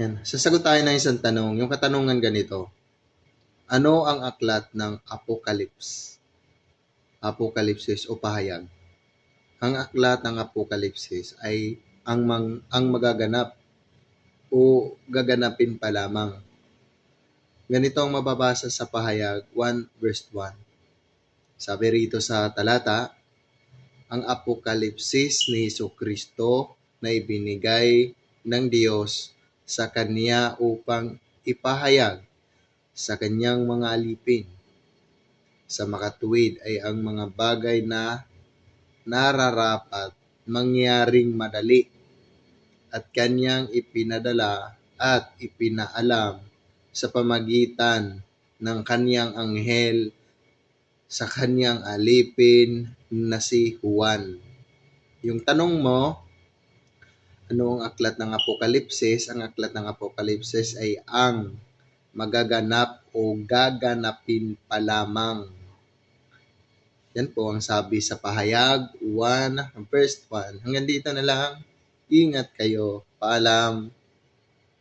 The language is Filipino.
Yan. Sasagot tayo ng isang tanong. Yung katanungan ganito. Ano ang aklat ng Apocalypse? Apokalipsis o pahayag. Ang aklat ng Apokalipsis ay ang, mang, ang magaganap o gaganapin pa lamang. Ganito ang mababasa sa pahayag 1 verse 1. Sabi rito sa talata, ang apokalipsis ni Hesus Kristo na ibinigay ng Diyos sa Kanya upang ipahayag sa Kanyang mga alipin. Sa makatuwid ay ang mga bagay na nararapat mangyaring madali at Kanyang ipinadala at ipinaalam sa pamagitan ng Kanyang anghel sa Kanyang alipin na si Juan. Yung tanong mo, ano ang aklat ng Apokalipsis? Ang aklat ng Apokalipsis ay ang magaganap o gaganapin pa lamang. Yan po ang sabi sa pahayag 1, first 1. Hanggang dito na lang. Ingat kayo. Paalam.